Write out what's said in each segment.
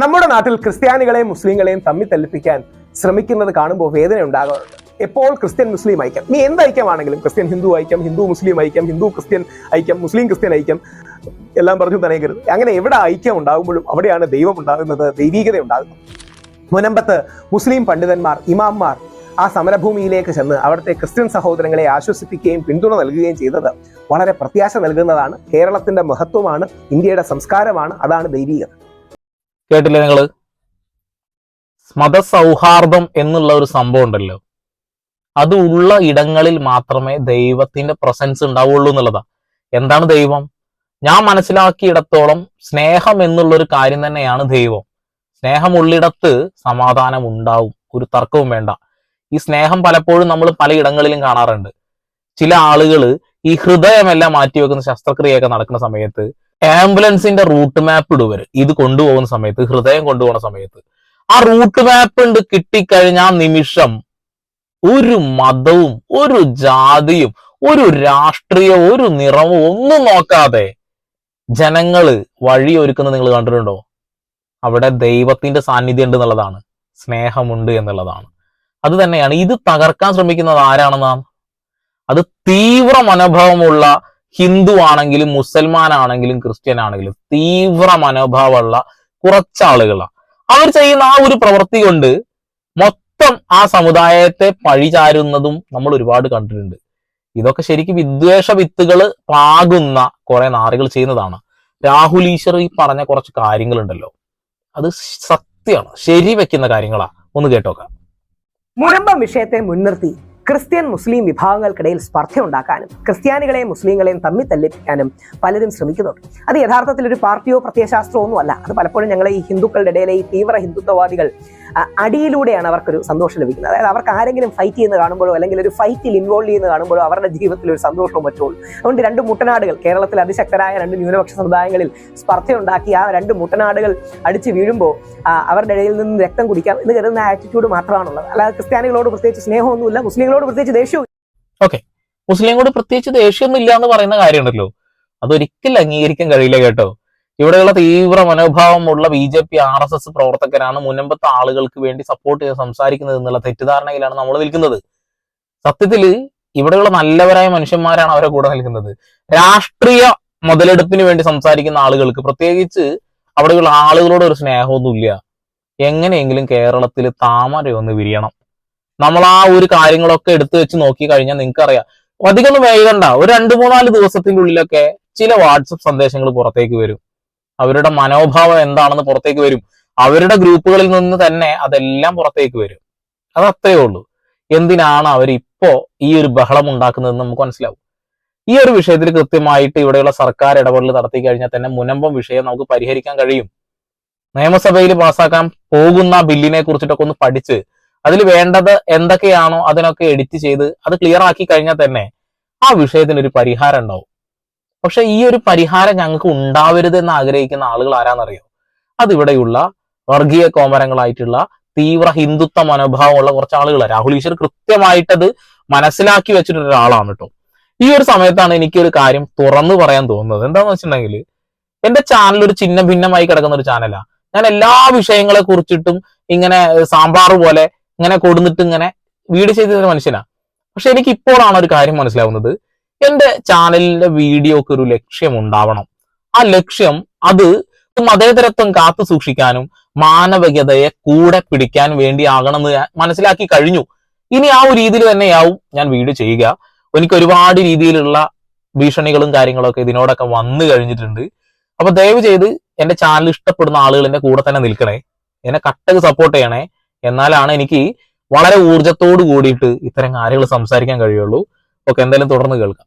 നമ്മുടെ നാട്ടിൽ ക്രിസ്ത്യാനികളെയും മുസ്ലിങ്ങളെയും തമ്മിൽ തല്ലിപ്പിക്കാൻ ശ്രമിക്കുന്നത് കാണുമ്പോൾ വേദന ഉണ്ടാകാറുണ്ട്. എപ്പോൾ ക്രിസ്ത്യൻ മുസ്ലിം ഐക്യം? നീ എന്ത് ഐക്യമാണെങ്കിലും ക്രിസ്ത്യൻ ഹിന്ദു ഐക്യം ഹിന്ദു മുസ്ലിം ഐക്യം ഹിന്ദു ക്രിസ്ത്യൻ ഐക്യം മുസ്ലിം ക്രിസ്ത്യൻ ഐക്യം എല്ലാം പറഞ്ഞു തനയരുത് അങ്ങനെ എവിടെ ഐക്യം ഉണ്ടാകുമ്പോഴും അവിടെയാണ് ദൈവം ഉണ്ടാകുന്നത് ദൈവീകത ഉണ്ടാകുന്നത്. മുനമ്പത്ത് മുസ്ലിം പണ്ഡിതന്മാർ ഇമാംമാർ ആ സമരഭൂമിയിലേക്ക് ചെന്ന് അവിടുത്തെ ക്രിസ്ത്യൻ സഹോദരങ്ങളെ ആശ്വസിപ്പിക്കുകയും പിന്തുണ നൽകുകയും ചെയ്തത് വളരെ പ്രത്യാശ നൽകുന്നതാണ്. കേരളത്തിന്റെ മഹത്വമാണ് ഇന്ത്യയുടെ സംസ്കാരമാണ് അതാണ് ദൈവീകത. കേട്ടില്ലേ നിങ്ങൾ? മതസൗഹാർദ്ദം എന്നുള്ള ഒരു സംഭവം ഉണ്ടല്ലോ. അത് ഉള്ള ഇടങ്ങളിൽ മാത്രമേ ദൈവത്തിന്റെ പ്രസൻസ് ഉണ്ടാവുള്ളൂ എന്നുള്ളതാ. എന്താണ് ദൈവം? ഞാൻ മനസ്സിലാക്കിയിടത്തോളം സ്നേഹം എന്നുള്ളൊരു കാര്യം തന്നെയാണ് ദൈവം. സ്നേഹം ഉള്ളിടത്ത് സമാധാനം ഉണ്ടാവും. ഒരു തർക്കവും വേണ്ട. ഈ സ്നേഹം പലപ്പോഴും നമ്മൾ പലയിടങ്ങളിലും കാണാറുണ്ട്. ചില ആളുകൾ ഈ ഹൃദയമെല്ലാം മാറ്റിവെക്കുന്ന ശസ്ത്രക്രിയയൊക്കെ നടക്കുന്ന സമയത്ത് ആംബുലൻസിന്റെ റൂട്ട് മാപ്പ് ഇടുവര് ഇത് കൊണ്ടുപോകുന്ന സമയത്ത് ഹൃദയം കൊണ്ടുപോകുന്ന സമയത്ത്. ആ റൂട്ട് മാപ്പ് ഉണ്ട് കിട്ടിക്കഴിഞ്ഞ ആ നിമിഷം ഒരു മതവും ഒരു ജാതിയും ഒരു രാഷ്ട്രീയവും ഒരു നിറവും ഒന്നും നോക്കാതെ ജനങ്ങൾ വഴിയൊരുക്കുന്നത് നിങ്ങൾ കണ്ടിട്ടുണ്ടോ? അവിടെ ദൈവത്തിന്റെ സാന്നിധ്യം ഉണ്ട് എന്നുള്ളതാണ്. സ്നേഹമുണ്ട് എന്നുള്ളതാണ്. അത് തന്നെയാണ്. ഇത് തകർക്കാൻ ശ്രമിക്കുന്നത് ആരാണെന്നാണ്? അത് തീവ്ര മനോഭാവമുള്ള ഹിന്ദു ആണെങ്കിലും മുസൽമാൻ ആണെങ്കിലും ക്രിസ്ത്യൻ ആണെങ്കിലും തീവ്ര മനോഭാവമുള്ള കുറച്ചാളുകളാണ് അവർ ചെയ്യുന്ന ആ ഒരു പ്രവൃത്തി കൊണ്ട് മൊത്തം ആ സമുദായത്തെ പഴിചാരുന്നതും നമ്മൾ ഒരുപാട് കണ്ടിട്ടുണ്ട്. ഇതൊക്കെ ശരിക്കും വിദ്വേഷ വിത്തുകൾ പാകുന്ന കുറെ നാറുകൾ ചെയ്യുന്നതാണ്. രാഹുൽ ഈശ്വർ ഈ പറഞ്ഞ കുറച്ച് കാര്യങ്ങളുണ്ടല്ലോ. അത് സത്യമാണ്. ശരി വെക്കുന്ന കാര്യങ്ങളാ. ഒന്ന് കേട്ടോക്കാം. മുരമ്പം വിഷയത്തെ മുൻനിർത്തി. ക്രിസ്ത്യൻ മുസ്ലിം വിഭാഗങ്ങൾക്കിടയിൽ സ്പർദ്ധ ഉണ്ടാക്കാനും ക്രിസ്ത്യാനികളെയും മുസ്ലിങ്ങളെയും തമ്മിൽ തല്ലിപ്പിക്കാനും പലരും ശ്രമിക്കുന്നുണ്ട്. അത് യഥാർത്ഥത്തിൽ ഒരു പാർട്ടിയോ പ്രത്യയശാസ്ത്രമോ ഒന്നും അല്ല. അത് പലപ്പോഴും ഞങ്ങളെ ഈ ഹിന്ദുക്കളുടെ ഇടയിലെ ഈ തീവ്ര ഹിന്ദുത്വവാദികൾ അടിയിലൂടെയാണ് അവർക്കൊരു സന്തോഷം ലഭിക്കുന്നത്. അതായത് അവർക്ക് ആരെങ്കിലും ഫൈറ്റ് ചെയ്യുന്ന കാണുമ്പോഴോ അല്ലെങ്കിൽ ഒരു ഫൈറ്റിൽ ഇൻവോൾവ് ചെയ്യുന്ന കാണുമ്പോഴോ അവരുടെ ജീവിതത്തിൽ ഒരു സന്തോഷവും മറ്റുള്ളൂ അതുകൊണ്ട് രണ്ട് മുട്ടനാടുകൾ കേരളത്തിൽ അതിശക്തരായ രണ്ട് ന്യൂനപക്ഷ സമുദായങ്ങളിൽ സ്പർദ്ധയുണ്ടാക്കി ആ രണ്ട് മുട്ടനാടുകൾ അടിച്ചു വീഴുമ്പോൾ അവരുടെ ഇടയിൽ നിന്ന് രക്തം കുടിക്കാം എന്ന് കരുതുന്ന ആറ്റിറ്റ്യൂഡ് മാത്രമാണുള്ളത്. അല്ലാതെ ക്രിസ്ത്യാനികളോട് പ്രത്യേകിച്ച് സ്നേഹമൊന്നുമില്ല. മുസ്ലിങ്ങളോട് പ്രത്യേകിച്ച് ദേഷ്യവും ഓക്കെ. മുസ്ലിങ്ങളോട് പ്രത്യേകിച്ച് ദേഷ്യമൊന്നും ഇല്ല എന്ന് പറയുന്ന കാര്യമുണ്ടല്ലോ. അതൊരിക്കലും അംഗീകരിക്കാൻ കഴിയില്ല കേട്ടോ. ഇവിടെയുള്ള തീവ്ര മനോഭാവമുള്ള B J P R S S പ്രവർത്തകരാണ് മുനമ്പത്തെ ആളുകൾക്ക് വേണ്ടി സപ്പോർട്ട് ചെയ്ത് സംസാരിക്കുന്നത് എന്നുള്ള തെറ്റിദ്ധാരണയിലാണ് നമ്മൾ നിൽക്കുന്നത്. സത്യത്തിൽ ഇവിടെയുള്ള നല്ലവരായ മനുഷ്യന്മാരാണ് അവരെ കൂടെ നിൽക്കുന്നത്. രാഷ്ട്രീയ മുതലെടുപ്പിന് വേണ്ടി സംസാരിക്കുന്ന ആളുകൾക്ക് പ്രത്യേകിച്ച് അവിടെയുള്ള ആളുകളോട് ഒരു സ്നേഹമൊന്നുമില്ല. എങ്ങനെയെങ്കിലും കേരളത്തിൽ താമര ഒന്ന് വിരിയണം. നമ്മൾ ആ ഒരു കാര്യങ്ങളൊക്കെ എടുത്തു വെച്ച് നോക്കി കഴിഞ്ഞാൽ നിങ്ങൾക്കറിയാം. അധികം ഒന്നും വൈകണ്ട. ഒരു രണ്ട് മൂന്നാൽ ദിവസത്തിന്റെ ഉള്ളിലൊക്കെ ചില വാട്സപ്പ് സന്ദേശങ്ങൾ പുറത്തേക്ക് വരും. അവരുടെ മനോഭാവം എന്താണെന്ന് പുറത്തേക്ക് വരും. അവരുടെ ഗ്രൂപ്പുകളിൽ നിന്ന് തന്നെ അതെല്ലാം പുറത്തേക്ക് വരും. അത് അത്രേ ഉള്ളൂ. എന്തിനാണ് അവർ ഇപ്പോ ഈ ഒരു ബഹളം ഉണ്ടാക്കുന്നതെന്ന് നമുക്ക് മനസ്സിലാവും. ഈ ഒരു വിഷയത്തിൽ കൃത്യമായിട്ട് ഇവിടെയുള്ള സർക്കാർ ഇടപെടൽ നടത്തി കഴിഞ്ഞാൽ തന്നെ മുനമ്പം വിഷയം നമുക്ക് പരിഹരിക്കാൻ കഴിയും. നിയമസഭയിൽ പാസ്സാക്കാൻ പോകുന്ന ബില്ലിനെ കുറിച്ചിട്ടൊക്കെ ഒന്ന് പഠിച്ച് അതിൽ വേണ്ടത് എന്തൊക്കെയാണോ അതിനൊക്കെ എഡിറ്റ് ചെയ്ത് അത് ക്ലിയർ ആക്കി കഴിഞ്ഞാൽ തന്നെ ആ വിഷയത്തിന് ഒരു പരിഹാരം ഉണ്ടാവും. പക്ഷെ ഈ ഒരു പരിഹാരം ഞങ്ങൾക്ക് ഉണ്ടാവരുത് എന്ന് ആഗ്രഹിക്കുന്ന ആളുകൾ ആരാന്നറിയോ? അതിവിടെയുള്ള വർഗീയ കോമരങ്ങളായിട്ടുള്ള തീവ്ര ഹിന്ദുത്വ മനോഭാവമുള്ള കുറച്ച് ആളുകളാണ്. രാഹുൽ ഈശ്വർ കൃത്യമായിട്ടത് മനസ്സിലാക്കി വെച്ചിട്ടുള്ള ഒരാളാണ് കേട്ടോ ഈ ഒരു സമയത്താണ് എനിക്ക് ഒരു കാര്യം തുറന്നു പറയാൻ തോന്നുന്നത്. എന്താന്ന് വെച്ചിട്ടുണ്ടെങ്കിൽ എന്റെ ചാനൽ ഒരു ചിഹ്ന ഭിന്നമായി കിടക്കുന്ന ഒരു ചാനലാണ് ഞാൻ എല്ലാ വിഷയങ്ങളെ കുറിച്ചിട്ടും ഇങ്ങനെ സാമ്പാർ പോലെ ഇങ്ങനെ കൊടുന്നിട്ട് ഇങ്ങനെ വീഡിയോ ചെയ്ത ഒരു മനുഷ്യനാ. പക്ഷെ എനിക്ക് ഇപ്പോഴാണ് ഒരു കാര്യം മനസ്സിലാവുന്നത്. എന്റെ ചാനലിന്റെ വീഡിയോക്ക് ഒരു ലക്ഷ്യം ഉണ്ടാവണം. ആ ലക്ഷ്യം അത് മതേതരത്വം കാത്തു സൂക്ഷിക്കാനും മാനവികതയെ കൂടെ പിടിക്കാൻ വേണ്ടി ആകണം എന്ന് ഞാൻ മനസ്സിലാക്കി കഴിഞ്ഞു. ഇനി ആ ഒരു രീതിയിൽ തന്നെയാവും ഞാൻ വീഡിയോ ചെയ്യുക. എനിക്ക് ഒരുപാട് രീതിയിലുള്ള ഭീഷണികളും കാര്യങ്ങളൊക്കെ ഇതിനോടൊക്കെ വന്നു കഴിഞ്ഞിട്ടുണ്ട്. അപ്പൊ ദയവ് ചെയ്ത് എന്റെ ചാനൽ ഇഷ്ടപ്പെടുന്ന ആളുകൾ എന്റെ കൂടെ തന്നെ നിൽക്കണേ. എന്നെ കട്ടക്ക് സപ്പോർട്ട് ചെയ്യണേ. എന്നാലാണ് എനിക്ക് വളരെ ഊർജത്തോട് കൂടിയിട്ട് ഇത്തരം കാര്യങ്ങൾ സംസാരിക്കാൻ കഴിയുള്ളൂ. ഓക്കെ എന്തായാലും തുടർന്ന് കേൾക്കാം.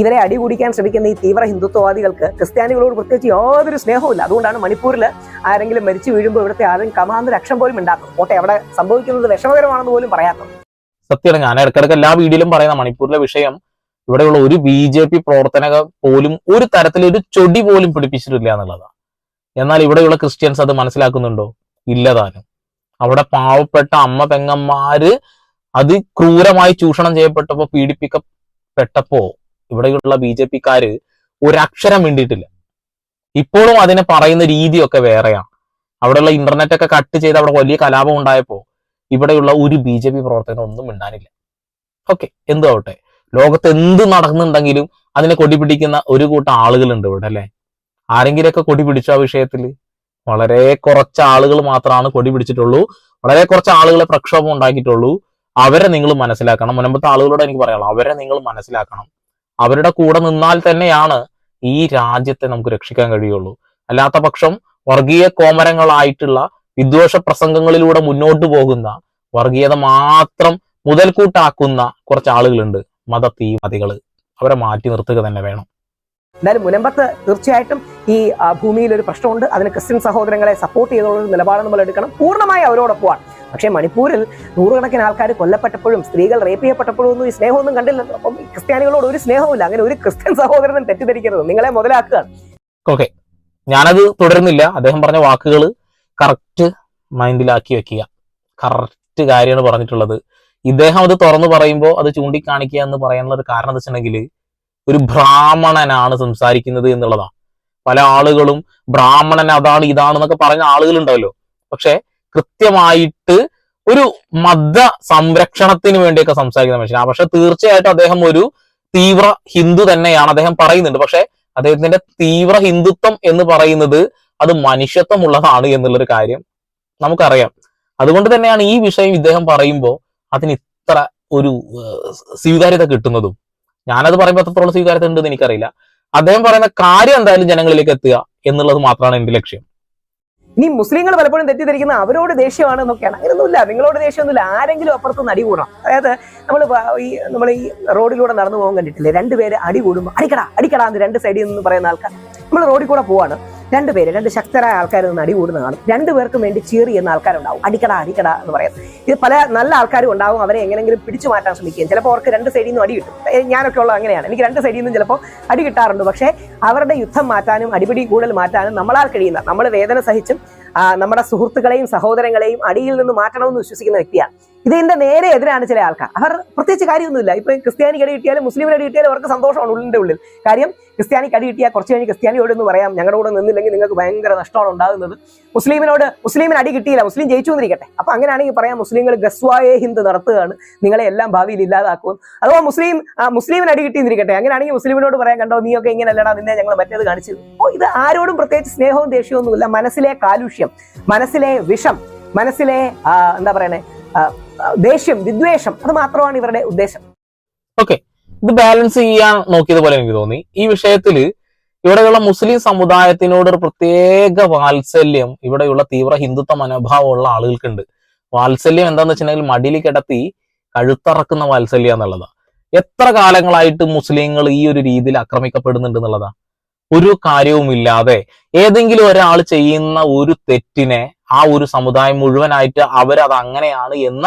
ഇവരെ അടികൂടിക്കാൻ ശ്രമിക്കുന്ന ഈ തീവ്ര ഹിന്ദുത്വവാദികൾക്ക് ക്രിസ്ത്യാനികളോട് പ്രത്യേകിച്ച് യാതൊരു സ്നേഹവുമില്ല. അതുകൊണ്ടാണ് മണിപ്പൂരിൽ ആരെങ്കിലും മരിച്ചു വീഴുമ്പോൾ ഇവിടുത്തെ ആരും കമാന്ന് രക്ഷം പോലും ഉണ്ടാക്കും. ഓട്ടെ അവിടെ സംഭവിക്കുന്നത് വിഷമകരമാണെന്ന് പോലും പറയാത്തത്. സത്യമാണ്. ഞാൻ ഇടയ്ക്കിടയ്ക്ക് എല്ലാ വീഡിയോയിലും പറയുന്ന മണിപ്പൂരിലെ വിഷയം ഇവിടെയുള്ള ഒരു ബി ജെ പി പ്രവർത്തനക പോലും ഒരു തരത്തിൽ ഒരു ചൊടി പോലും പിടിപ്പിച്ചിട്ടില്ല എന്നുള്ളതാണ്. എന്നാൽ ഇവിടെയുള്ള ക്രിസ്ത്യൻസ് അത് മനസ്സിലാക്കുന്നുണ്ടോ? ഇല്ലതാനും അവിടെ പാവപ്പെട്ട അമ്മ പെങ്ങന്മാര് അത് ക്രൂരമായി ചൂഷണം ചെയ്യപ്പെട്ടപ്പോ പീഡിപ്പിക്കപ്പെട്ടപ്പോ ഇവിടെയുള്ള ബി ജെ പിക്കാര് ഒരക്ഷരം വേണ്ടിയിട്ടില്ല ഇപ്പോഴും അതിനെ പറയുന്ന രീതിയൊക്കെ വേറെയാണ്. അവിടെയുള്ള ഇന്റർനെറ്റ് ഒക്കെ കട്ട് ചെയ്ത് അവിടെ വലിയ കലാപം ഉണ്ടായപ്പോ ഇവിടെയുള്ള ഒരു ബി ജെ പി പ്രവർത്തകനും ഒന്നും മിണ്ടാനില്ല. ഓക്കെ എന്തുവട്ടെ. ലോകത്ത് എന്ത് നടക്കുന്നുണ്ടെങ്കിലും അതിനെ കൊടിപിടിക്കുന്ന ഒരു കൂട്ടം ആളുകളുണ്ട് ഇവിടെ അല്ലെ? ആരെങ്കിലുമൊക്കെ കൊടി പിടിച്ച ആ വിഷയത്തിൽ വളരെ കുറച്ച് ആളുകൾ മാത്രമാണ് കൊടി പിടിച്ചിട്ടുള്ളൂ. വളരെ കുറച്ച് ആളുകളെ പ്രക്ഷോഭം ഉണ്ടാക്കിയിട്ടുള്ളൂ. അവരെ നിങ്ങൾ മനസ്സിലാക്കണം. മുൻപത്തെ ആളുകളോട് എനിക്ക് പറയാം അവരെ നിങ്ങൾ മനസ്സിലാക്കണം. അവരുടെ കൂടെ നിന്നാൽ തന്നെയാണ് ഈ രാജ്യത്തെ നമുക്ക് രക്ഷിക്കാൻ കഴിയുള്ളൂ. അല്ലാത്ത പക്ഷം വർഗീയ കോമരങ്ങളായിട്ടുള്ള വിദ്വേഷ പ്രസംഗങ്ങളിലൂടെ മുന്നോട്ട് പോകുന്ന വർഗീയത മാത്രം മുതൽക്കൂട്ടാക്കുന്ന കുറച്ച് ആളുകളുണ്ട്. മത തീവ്രവാദികൾ അവരെ മാറ്റി നിർത്തുക തന്നെ വേണം. എന്തായാലും മുനമ്പത്ത് തീർച്ചയായിട്ടും ഈ ഭൂമിയിൽ ഒരു പ്രശ്നമുണ്ട്. അതിന് ക്രിസ്ത്യൻ സഹോദരങ്ങളെ സപ്പോർട്ട് ചെയ്തുള്ള ഒരു നിലപാട് നമ്മൾ എടുക്കണം. പൂർണമായി അവരോടൊപ്പമാണ്. പക്ഷേ മണിപ്പൂരിൽ നൂറുകണക്കിന് ആൾക്കാർ കൊല്ലപ്പെട്ടപ്പോഴും സ്ത്രീകൾ റേപ്പ് ചെയ്യപ്പെട്ടപ്പോഴും ഒന്നും ഈ സ്നേഹമൊന്നും കണ്ടില്ലല്ലോ. അപ്പം ക്രിസ്ത്യാനികളോട് ഒരു സ്നേഹവുമില്ല. അങ്ങനെ ഒരു ക്രിസ്ത്യൻ സഹോദരനും തെറ്റിദ്ധരിക്കരുത്. നിങ്ങളെ മുതലാക്കുകയാണ് ഓക്കെ ഞാനത് തുടരുന്നില്ല. അദ്ദേഹം പറഞ്ഞ വാക്കുകൾ കറക്റ്റ് മൈൻഡിലാക്കി വെക്കുക. കറക്റ്റ് കാര്യമാണ് പറഞ്ഞിട്ടുള്ളത്. ഇദ്ദേഹം അത് തുറന്നു പറയുമ്പോൾ അത് ചൂണ്ടിക്കാണിക്കുക എന്ന് പറയാനുള്ള ഒരു കാരണം എന്താ വെച്ചിട്ടുണ്ടെങ്കിൽ ഒരു ബ്രാഹ്മണനാണ് സംസാരിക്കുന്നത് എന്നുള്ളതാണ് പല ആളുകളും ബ്രാഹ്മണൻ അതാണ് ഇതാണെന്നൊക്കെ പറഞ്ഞ ആളുകളുണ്ടല്ലോ. പക്ഷെ കൃത്യമായിട്ട് ഒരു മത സംരക്ഷണത്തിന് വേണ്ടിയൊക്കെ സംസാരിക്കുന്ന മനുഷ്യനാണ് പക്ഷെ തീർച്ചയായിട്ടും അദ്ദേഹം ഒരു തീവ്ര ഹിന്ദു തന്നെയാണ് അദ്ദേഹം പറയുന്നുണ്ട്. പക്ഷെ അദ്ദേഹത്തിന്റെ തീവ്ര ഹിന്ദുത്വം എന്ന് പറയുന്നത് അത് മനുഷ്യത്വമുള്ളതാണ് എന്നുള്ളൊരു കാര്യം നമുക്കറിയാം. അതുകൊണ്ട് തന്നെയാണ് ഈ വിഷയം ഇദ്ദേഹം പറയുമ്പോൾ അതിന് ഇത്ര ഒരു സ്വീകാര്യത കിട്ടുന്നതും. ഞാനത് പറയുമ്പോൾ എത്രത്തോളം സ്വീകാര്യത ഉണ്ടെന്ന് എനിക്കറിയില്ല. അദ്ദേഹം പറയുന്ന കാര്യം എന്തായാലും ജനങ്ങളിലേക്ക് എത്തുക എന്നുള്ളത് മാത്രമാണ് എന്റെ ലക്ഷ്യം. ഇനി മുസ്ലിങ്ങൾ പലപ്പോഴും തെറ്റിദ്ധരിക്കുന്ന അവരോട് ദേഷ്യമാണ് എന്നൊക്കെയാണ്. അങ്ങനെയൊന്നുമില്ല. നിങ്ങളോട് ദേഷ്യമൊന്നുമില്ല. ആരെങ്കിലും അപ്പുറത്ത് അടി കൂടണം അതായത് നമ്മൾ ഈ നമ്മൾ ഈ റോഡിലൂടെ നടന്നു പോകാൻ കണ്ടിട്ടില്ലേ? രണ്ടുപേര് അടി കൂടുമ്പോൾ അടിക്കടാ അടിക്കടാ എന്ന് രണ്ട് സൈഡിൽ നിന്ന് പറയുന്ന ആൾക്കാർ. നമ്മൾ റോഡിൽ കൂടെ പോവാണ്. രണ്ടുപേര് രണ്ട് ശക്തരായ ആൾക്കാർ നിന്ന് അടി കൂടുന്ന കാണും രണ്ടുപേർക്കും വേണ്ടി ചീറി എന്ന ആൾക്കാരുണ്ടാവും. അടിക്കടാ അടിക്കട എന്ന് പറയും. ഇത് പല നല്ല ആൾക്കാരും ഉണ്ടാവും അവരെ എങ്ങനെങ്കിലും പിടിച്ചു മാറ്റാൻ ശ്രമിക്കുകയും ചിലപ്പോൾ അവർക്ക് രണ്ട് സൈഡിൽ നിന്നും അടി കിട്ടും. ഞാനൊക്കെ ഉള്ളത് അങ്ങനെയാണ്. എനിക്ക് രണ്ട് സൈഡിൽ നിന്നും ചിലപ്പോൾ അടി കിട്ടാറുണ്ട്. പക്ഷേ അവരുടെ യുദ്ധം മാറ്റാനും അടിപിടി കൂടുതൽ മാറ്റാനും നമ്മളാൽ കഴിയുന്ന നമ്മൾ വേദന സഹിച്ചും നമ്മുടെ സുഹൃത്തുക്കളെയും സഹോദരങ്ങളെയും അടിയിൽ നിന്ന് മാറ്റണമെന്ന് വിശ്വസിക്കുന്ന വ്യക്തിയാണ് ഇതിന്റെ നേരെ എതിരാണ് ചില ആൾക്കാർ. അവർ പ്രത്യേകിച്ച് കാര്യമൊന്നുമില്ല. ഇപ്പൊ ക്രിസ്ത്യാനിക്ക് അടി കിട്ടിയാലും മുസ്ലിമിന് അടി കിട്ടിയാലും അവർക്ക് സന്തോഷമാണ് ഉള്ളിന്റെ ഉള്ളിൽ. കാര്യം ക്രിസ്ത്യാനിക്ക് അടി കിട്ടിയാൽ കുറച്ച് കഴിഞ്ഞ് ക്രിസ്ത്യാനിയോട് എന്ന് പറയാം ഞങ്ങളുടെ കൂടെ നിന്നില്ലെങ്കിൽ നിങ്ങൾക്ക് ഭയങ്കര നഷ്ടമാണ് ഉണ്ടാകുന്നത്. മുസ്ലിമിനോട് മുസ്ലിമിന് അടി കിട്ടിയില്ല മുസ്ലിം ജയിച്ചു എന്നിരിക്കട്ടെ. അപ്പൊ അങ്ങനെയാണെങ്കിൽ പറയാം മുസ്ലിങ്ങൾ ഗസ്വായെ ഹിന്ദ് നടത്തുകയാണ്. നിങ്ങളെ എല്ലാം ഭാവിയിൽ ഇല്ലാതാക്കും. അഥവാ മുസ്ലിം മുസ്ലിമിന് അടി കിട്ടിയെന്നിരിക്കട്ടെ അങ്ങനെയാണെങ്കിൽ മുസ്ലിമിനോട് പറയാൻ കണ്ടോ നീയൊക്കെ ഇങ്ങനെ അല്ലടാ നിന്നെ ഞങ്ങൾ മറ്റേത് കാണിച്ചു ഓ ഇത് ആരോടും പ്രത്യേകിച്ച് സ്നേഹവും ദേഷ്യവും ഒന്നുമില്ല മനസ്സിലെ കാലുഷ്യം മനസ്സിലെ വിഷം മനസ്സിലെ എന്താ പറയണേ ദേഷ്യം വിദ്വേഷം അത് മാത്രമാണ് ഇവരുടെ ഉദ്ദേശം. ഓക്കെ ഇത് ബാലൻസ് ചെയ്യാൻ നോക്കിയതുപോലെ എനിക്ക് തോന്നി. ഈ വിഷയത്തിൽ ഇവിടെയുള്ള മുസ്ലിം സമുദായത്തിനോട് ഒരു പ്രത്യേക വാത്സല്യം ഇവിടെയുള്ള തീവ്ര ഹിന്ദുത്വ മനോഭാവമുള്ള ആളുകൾക്കുണ്ട്. വാത്സല്യം എന്താന്ന് വെച്ചിട്ടുണ്ടെങ്കിൽ മടിയിൽ കിടത്തി കഴുത്തറക്കുന്ന വാത്സല്യം എന്നുള്ളതാ. എത്ര കാലങ്ങളായിട്ട് മുസ്ലിങ്ങൾ ഈ ഒരു രീതിയിൽ ആക്രമിക്കപ്പെടുന്നുണ്ട് എന്നുള്ളതാ. ഒരു കാര്യവുമില്ലാതെ ഏതെങ്കിലും ഒരാൾ ചെയ്യുന്ന ഒരു തെറ്റിനെ ആ ഒരു സമുദായം മുഴുവനായിട്ട് അവരത് അങ്ങനെയാണ് എന്ന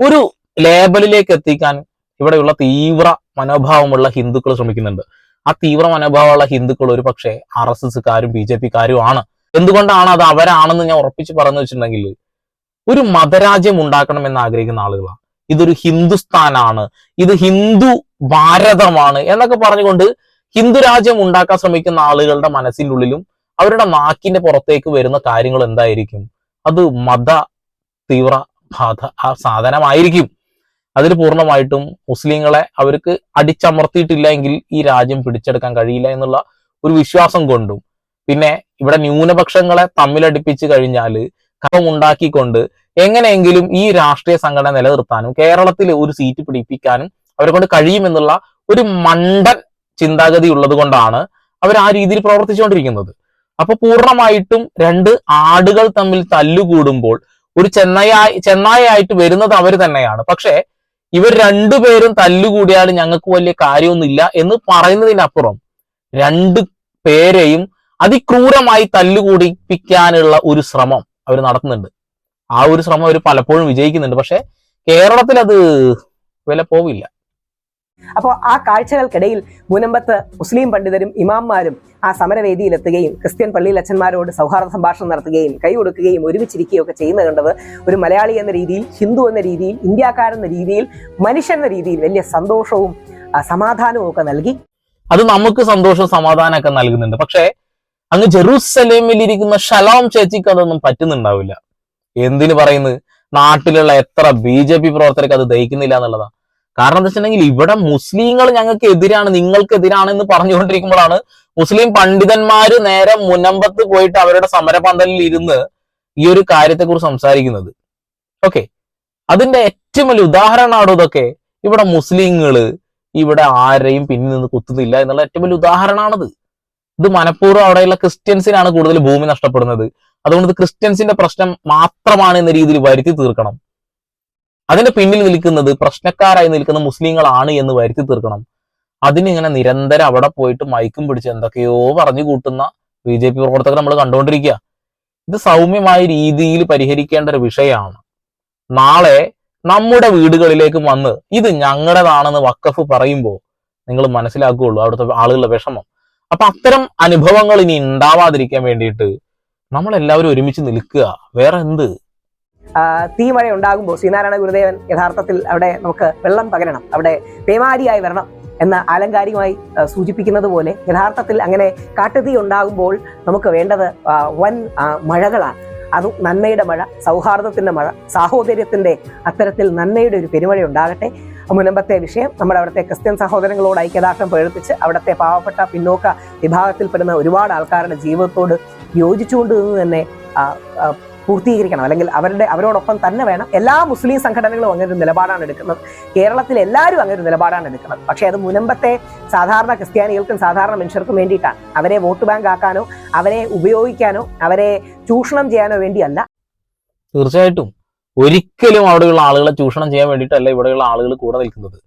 ഒരു ലേബലിലേക്ക് എത്തിക്കാൻ ഇവിടെയുള്ള തീവ്ര മനോഭാവമുള്ള ഹിന്ദുക്കൾ ശ്രമിക്കുന്നുണ്ട്. ആ തീവ്ര മനോഭാവമുള്ള ഹിന്ദുക്കൾ ഒരു പക്ഷേ ആർ എസ് എസ്സുകാരും ബി ജെ പിക്കാരും ആണ്. എന്തുകൊണ്ടാണ് അത് അവരാണെന്ന് ഞാൻ ഉറപ്പിച്ച് പറഞ്ഞു വെച്ചിട്ടുണ്ടെങ്കിൽ ഒരു മതരാജ്യം ഉണ്ടാക്കണം എന്ന് ആഗ്രഹിക്കുന്ന ആളുകളാണ് ഇതൊരു ഹിന്ദുസ്ഥാനാണ്. ഇത് ഹിന്ദു ഭാരതമാണ് എന്നൊക്കെ പറഞ്ഞുകൊണ്ട് ഹിന്ദു രാജ്യം ഉണ്ടാക്കാൻ ശ്രമിക്കുന്ന ആളുകളുടെ മനസ്സിന്റെ ഉള്ളിലും അവരുടെ നാക്കിന്റെ പുറത്തേക്ക് വരുന്ന കാര്യങ്ങൾ എന്തായിരിക്കും? അത് മത തീവ്ര ബാധ ആ സാധനമായിരിക്കും. അതിൽ പൂർണമായിട്ടും മുസ്ലിങ്ങളെ അവർക്ക് അടിച്ചമർത്തിയിട്ടില്ല എങ്കിൽ ഈ രാജ്യം പിടിച്ചെടുക്കാൻ കഴിയില്ല എന്നുള്ള ഒരു വിശ്വാസം കൊണ്ടും പിന്നെ ഇവിടെ ന്യൂനപക്ഷങ്ങളെ തമ്മിലടിപ്പിച്ച് കഴിഞ്ഞാൽ ഉണ്ടാക്കിക്കൊണ്ട് എങ്ങനെയെങ്കിലും ഈ രാഷ്ട്രീയ സംഘടന നിലനിർത്താനും കേരളത്തിൽ ഒരു സീറ്റ് പിടിപ്പിക്കാനും അവരെ കൊണ്ട് കഴിയുമെന്നുള്ള ഒരു മണ്ടൻ ചിന്താഗതി ഉള്ളത് കൊണ്ടാണ് അവർ ആ രീതിയിൽ പ്രവർത്തിച്ചുകൊണ്ടിരിക്കുന്നത്. അപ്പൊ പൂർണമായിട്ടും രണ്ട് ആടുകൾ തമ്മിൽ തല്ലുകൂടുമ്പോൾ ഒരു ചെന്നൈയായി ചെന്നായായിട്ട് വരുന്നത് അവർ തന്നെയാണ്. പക്ഷേ ഇവർ രണ്ടുപേരും തല്ലുകൂടിയാൽ ഞങ്ങൾക്ക് വലിയ കാര്യമൊന്നുമില്ല എന്ന് പറയുന്നതിനപ്പുറം രണ്ട് പേരെയും അതിക്രൂരമായി തല്ലുകൂടിപ്പിക്കാനുള്ള ഒരു ശ്രമം അവർ നടത്തുന്നുണ്ട്. ആ ഒരു ശ്രമം അവർ പലപ്പോഴും വിജയിക്കുന്നുണ്ട്. പക്ഷെ കേരളത്തിൽ അത് വില പോവില്ല. അപ്പോൾ ആ കാഴ്ചകൾക്കിടയിൽ മുനമ്പത്ത് മുസ്ലിം പണ്ഡിതരും ഇമാംമാരും ആ സമരവേദിയിലെത്തുകയും ക്രിസ്ത്യൻ പള്ളിയിൽ അച്ഛന്മാരോട് സൗഹാർദ്ദ സംഭാഷണം നടത്തുകയും കൈ കൊടുക്കുകയും ഒരുമിച്ചിരിക്കുകയും ഒക്കെ ചെയ്യുന്നത് കണ്ടത് ഒരു മലയാളി എന്ന രീതിയിൽ ഹിന്ദു എന്ന രീതിയിൽ ഇന്ത്യക്കാരെന്ന രീതിയിൽ മനുഷ്യൻ എന്ന രീതിയിൽ വലിയ സന്തോഷവും സമാധാനവും ഒക്കെ നൽകി. അത് നമുക്ക് സന്തോഷവും സമാധാനമൊക്കെ നൽകുന്നുണ്ട്. പക്ഷേ അങ്ങ് ജെറൂസലേമിൽ ഇരിക്കുന്ന ഷലോം ചേച്ചിക്ക് അതൊന്നും പറ്റുന്നുണ്ടാവില്ല. എന്തിനു പറയുന്നത്? നാട്ടിലുള്ള എത്ര ബി ജെ പി പ്രവർത്തകർക്ക് അത് ദഹിക്കുന്നില്ല എന്നുള്ളതാ കാരണം എന്താ വെച്ചിട്ടുണ്ടെങ്കിൽ ഇവിടെ മുസ്ലിങ്ങൾ ഞങ്ങൾക്ക് എതിരാണ് നിങ്ങൾക്ക് എതിരാണ് എന്ന് പറഞ്ഞുകൊണ്ടിരിക്കുമ്പോഴാണ് മുസ്ലിം പണ്ഡിതന്മാര് നേരെ മുനമ്പത്ത് പോയിട്ട് അവരുടെ സമരപന്തലിൽ ഇരുന്ന് ഈ ഒരു കാര്യത്തെക്കുറിച്ച് സംസാരിക്കുന്നത്. ഓക്കെ അതിന്റെ ഏറ്റവും വലിയ ഉദാഹരണമാണ് ഇതൊക്കെ? ഇവിടെ മുസ്ലിങ്ങൾ ഇവിടെ ആരെയും പിന്നിൽ നിന്ന് കുത്തുന്നില്ല എന്നുള്ള ഏറ്റവും വലിയ ഉദാഹരണമാണത്. ഇത് മനഃപൂർവം അവിടെയുള്ള ക്രിസ്ത്യൻസിനാണ് കൂടുതൽ ഭൂമി നഷ്ടപ്പെടുന്നത്. അതുകൊണ്ട് ക്രിസ്ത്യൻസിന്റെ പ്രശ്നം മാത്രമാണ് എന്ന രീതിയിൽ വരുത്തി തീർക്കണം. അതിന്റെ പിന്നിൽ നിൽക്കുന്നത് പ്രശ്നക്കാരായി നിൽക്കുന്ന മുസ്ലിങ്ങളാണ് എന്ന് വരുത്തി തീർക്കണം. അതിനിങ്ങനെ നിരന്തരം അവിടെ പോയിട്ട് മയക്കും പിടിച്ച് എന്തൊക്കെയോ പറഞ്ഞു കൂട്ടുന്ന ബി ജെ പി പ്രവർത്തകർ നമ്മൾ കണ്ടുകൊണ്ടിരിക്കുക. ഇത് സൗമ്യമായ രീതിയിൽ പരിഹരിക്കേണ്ട ഒരു വിഷയമാണ്. നാളെ നമ്മുടെ വീടുകളിലേക്ക് വന്ന് ഇത് ഞങ്ങളുടേതാണെന്ന് വക്കഫ് പറയുമ്പോൾ നിങ്ങൾ മനസ്സിലാക്കുകയുള്ളൂ അവിടുത്തെ ആളുകളുടെ വിഷമം. അപ്പൊ അത്തരം അനുഭവങ്ങൾ ഇനി ഉണ്ടാവാതിരിക്കാൻ വേണ്ടിയിട്ട് നമ്മളെല്ലാവരും ഒരുമിച്ച് നിൽക്കുക. വേറെ എന്ത്? തീമഴ ഉണ്ടാകുമ്പോൾ ശ്രീനാരായണ ഗുരുദേവൻ യഥാർത്ഥത്തിൽ അവിടെ നമുക്ക് വെള്ളം പകരണം. അവിടെ പേമാരിയായി വരണം എന്ന് ആലങ്കാരികമായി സൂചിപ്പിക്കുന്നത് പോലെ യഥാർത്ഥത്തിൽ അങ്ങനെ കാട്ടുതീ ഉണ്ടാകുമ്പോൾ നമുക്ക് വേണ്ടത് വൻ മഴകളാണ്. അത് നന്മയുടെ മഴ സൗഹാർദ്ദത്തിന്റെ മഴ സാഹോദര്യത്തിന്റെ അത്തരത്തിൽ നന്മയുടെ ഒരു പെരുമഴ ഉണ്ടാകട്ടെ. മുനമ്പത്തെ വിഷയം നമ്മുടെ അവിടുത്തെ ക്രിസ്ത്യൻ സഹോദരങ്ങളോട് ഐക്യദാർഢ്യം പ്രകടിപ്പിച്ച് അവിടുത്തെ പാവപ്പെട്ട പിന്നോക്ക വിഭാഗത്തിൽപ്പെടുന്ന ഒരുപാട് ആൾക്കാരുടെ ജീവിതത്തോട് യോജിച്ചുകൊണ്ട് തന്നെ പൂർത്തീകരിക്കണം. അല്ലെങ്കിൽ അവരുടെ അവരോടൊപ്പം തന്നെ വേണം. എല്ലാ മുസ്ലിം സംഘടനകളും അങ്ങനെ ഒരു നിലപാടാണ് എടുക്കുന്നത്. കേരളത്തിൽ എല്ലാവരും അങ്ങനെ ഒരു നിലപാടാണ് എടുക്കുന്നത്. പക്ഷേ അത് മുനമ്പത്തെ സാധാരണ ക്രിസ്ത്യാനികൾക്കും സാധാരണ മനുഷ്യർക്കും വേണ്ടിയിട്ടാണ്. അവരെ വോട്ട് ബാങ്ക് ആക്കാനോ അവരെ ഉപയോഗിക്കാനോ അവരെ ചൂഷണം ചെയ്യാനോ വേണ്ടിയല്ല. തീർച്ചയായിട്ടും. ഒരിക്കലും അവിടെയുള്ള ആളുകളെ ചൂഷണം ചെയ്യാൻ വേണ്ടിയിട്ടല്ല ഇവിടെയുള്ള ആളുകൾ കൂടെ നിൽക്കുന്നത്.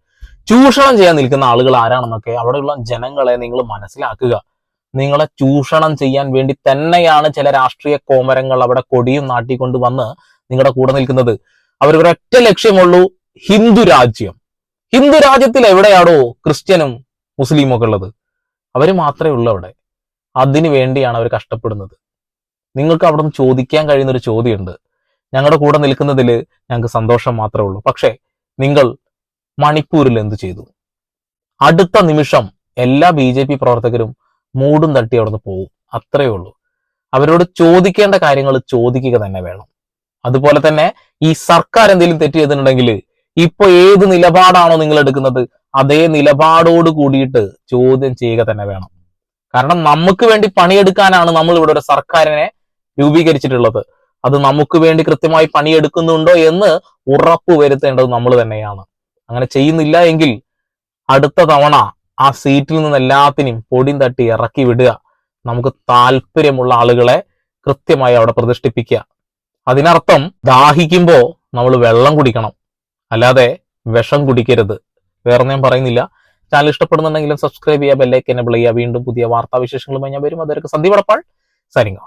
ചൂഷണം ചെയ്യാൻ നിൽക്കുന്ന ആളുകൾ ആരാണെന്നൊക്കെ അവിടെയുള്ള ജനങ്ങളെ നിങ്ങൾ മനസ്സിലാക്കുക. നിങ്ങളെ ചൂഷണം ചെയ്യാൻ വേണ്ടി തന്നെയാണ് ചില രാഷ്ട്രീയ കോമരങ്ങൾ അവിടെ കൊടിയും നാട്ടിക്കൊണ്ട് വന്ന് നിങ്ങളുടെ കൂടെ നിൽക്കുന്നത്. അവർ ഒരൊറ്റ ലക്ഷ്യമുള്ളൂ ഹിന്ദു രാജ്യം. ഹിന്ദു രാജ്യത്തിൽ എവിടെയാണോ ക്രിസ്ത്യനും മുസ്ലിമും ഒക്കെ ഉള്ളത്? അവർ മാത്രമേ ഉള്ളൂ അവിടെ. അതിനു വേണ്ടിയാണ് അവർ കഷ്ടപ്പെടുന്നത്. നിങ്ങൾക്ക് അവിടെ നിന്ന് ചോദിക്കാൻ കഴിയുന്ന ഒരു ചോദ്യമുണ്ട്. ഞങ്ങളുടെ കൂടെ നിൽക്കുന്നതിൽ ഞങ്ങൾക്ക് സന്തോഷം മാത്രമേ ഉള്ളൂ. പക്ഷേ നിങ്ങൾ മണിപ്പൂരിൽ എന്ത് ചെയ്തു? അടുത്ത നിമിഷം എല്ലാ ബി പ്രവർത്തകരും മൂടും തട്ടി അവിടുന്ന് പോകും. അത്രയേ ഉള്ളൂ. അവരോട് ചോദിക്കേണ്ട കാര്യങ്ങൾ ചോദിക്കുക തന്നെ വേണം. അതുപോലെ തന്നെ ഈ സർക്കാർ എന്തെങ്കിലും തെറ്റ് ചെയ്തിട്ടുണ്ടെങ്കിൽ ഇപ്പൊ ഏത് നിലപാടാണോ നിങ്ങൾ എടുക്കുന്നത് അതേ നിലപാടോട് കൂടിയിട്ട് ചോദ്യം ചെയ്യുക തന്നെ വേണം. കാരണം നമുക്ക് വേണ്ടി പണിയെടുക്കാനാണ് നമ്മൾ ഇവിടെ ഒരു സർക്കാരിനെ രൂപീകരിച്ചിട്ടുള്ളത്. അത് നമുക്ക് വേണ്ടി കൃത്യമായി പണിയെടുക്കുന്നുണ്ടോ എന്ന് ഉറപ്പ് വരുത്തേണ്ടത് നമ്മൾ തന്നെയാണ്. അങ്ങനെ ചെയ്യുന്നില്ല എങ്കിൽ അടുത്ത തവണ ആ സീറ്റിൽ നിന്ന് എല്ലാത്തിനെയും പൊടിയും തട്ടി ഇറക്കി വിടുക. നമുക്ക് താല്പര്യമുള്ള ആളുകളെ കൃത്യമായി അവിടെ പ്രതിഷ്ഠിപ്പിക്കുക. അതിനർത്ഥം ദാഹിക്കുമ്പോൾ നമ്മൾ വെള്ളം കുടിക്കണം. അല്ലാതെ വിഷം കുടിക്കരുത്. വേറെ ഞാൻ പറയുന്നില്ല. ചാനൽ ഇഷ്ടപ്പെടുന്നുണ്ടെങ്കിലും സബ്സ്ക്രൈബ് ചെയ്യുക ബെല്ലൈക്കൻ എനബിൾ ചെയ്യുക. വീണ്ടും പുതിയ വാർത്താവിശേഷങ്ങളുമായി ഞാൻ വരും. അതൊരു സന്ദീപ് അടപ്പാൾ സരിങ്ങ